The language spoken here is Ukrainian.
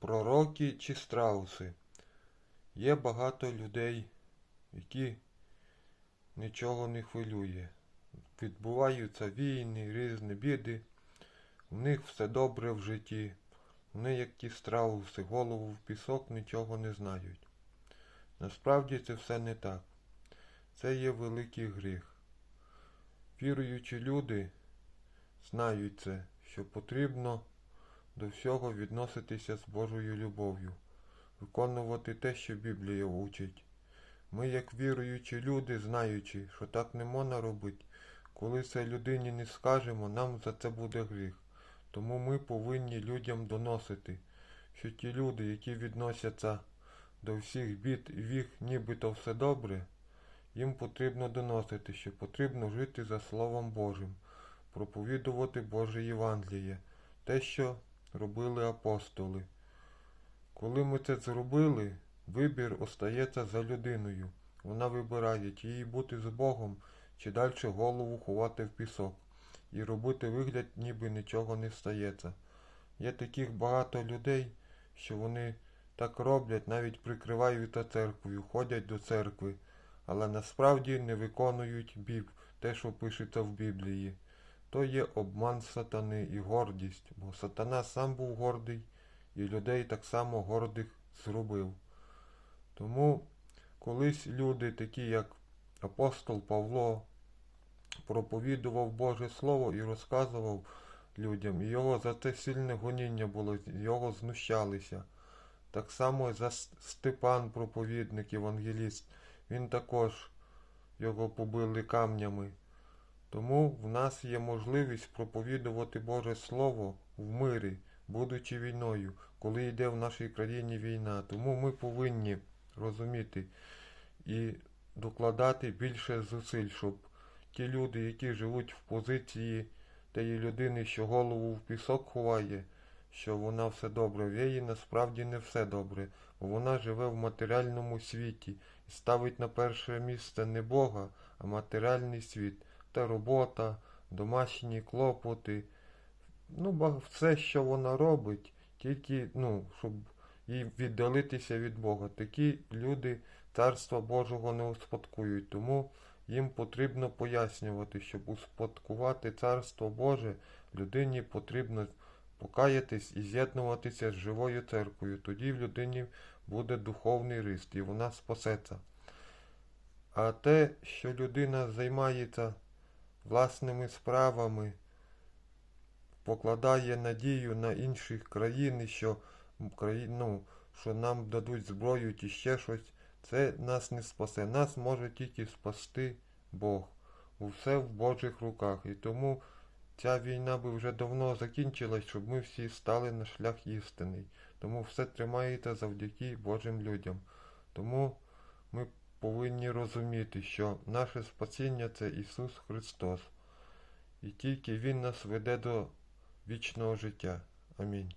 Пророки чи страуси. Є багато людей, які нічого не хвилює. Відбуваються війни, різні біди. У них все добре в житті. Вони, як ті страуси, голову в пісок нічого не знають. Насправді це все не так. Це є великий гріх. Віруючі люди знають це, що потрібно до всього відноситися з Божою любов'ю, виконувати те, що Біблія учить. Ми, як віруючі люди, знаючи, що так не можна робити, коли це людині не скажемо, нам за це буде гріх. Тому ми повинні людям доносити, що ті люди, які відносяться до всіх бід і в їх нібито все добре, їм потрібно доносити, що потрібно жити за Словом Божим, проповідувати Боже Євангеліє, те, що робили апостоли. Коли ми це зробили, вибір остається за людиною. Вона вибирає, чи їй бути з Богом, чи далі голову ховати в пісок і робити вигляд, ніби нічого не стається. Є таких багато людей, що вони так роблять, навіть прикриваються церквою, ходять до церкви, але насправді не виконують біб, те, що пишеться в Біблії. То є обман сатани і гордість, бо сатана сам був гордий і людей так само гордих зробив. Тому колись люди, такі як апостол Павло, проповідував Боже Слово і розказував людям, і його за це сильне гоніння було, його знущалися. Так само за Степан, проповідник, євангеліст, він також його побили камнями. Тому в нас є можливість проповідувати Боже Слово в мирі, будучи війною, коли йде в нашій країні війна. Тому ми повинні розуміти і докладати більше зусиль, щоб ті люди, які живуть в позиції тієї людини, що голову в пісок ховає, що вона все добре, в її насправді не все добре, бо вона живе в матеріальному світі і ставить на перше місце не Бога, а матеріальний світ та робота, домашні клопоти. Ну, все, що вона робить, тільки, ну, щоб їй віддалитися від Бога. Такі люди Царства Божого не успадкують. Тому їм потрібно пояснювати, щоб успадкувати Царство Боже, людині потрібно покаятись і з'єднуватися з живою церквою. Тоді в людині буде духовний ріст і вона спасеться. А те, що людина займається власними справами, покладає надію на інших країн, що, ну, що нам дадуть зброю чи ще щось, це нас не спасе. Нас може тільки спасти Бог. Усе в Божих руках. І тому ця війна би вже давно закінчилась, щоб ми всі стали на шлях істинний. Тому все тримається завдяки Божим людям. Тому ми повинні розуміти, що наше спасіння це Ісус Христос. І тільки Він нас веде до вічного життя. Амінь.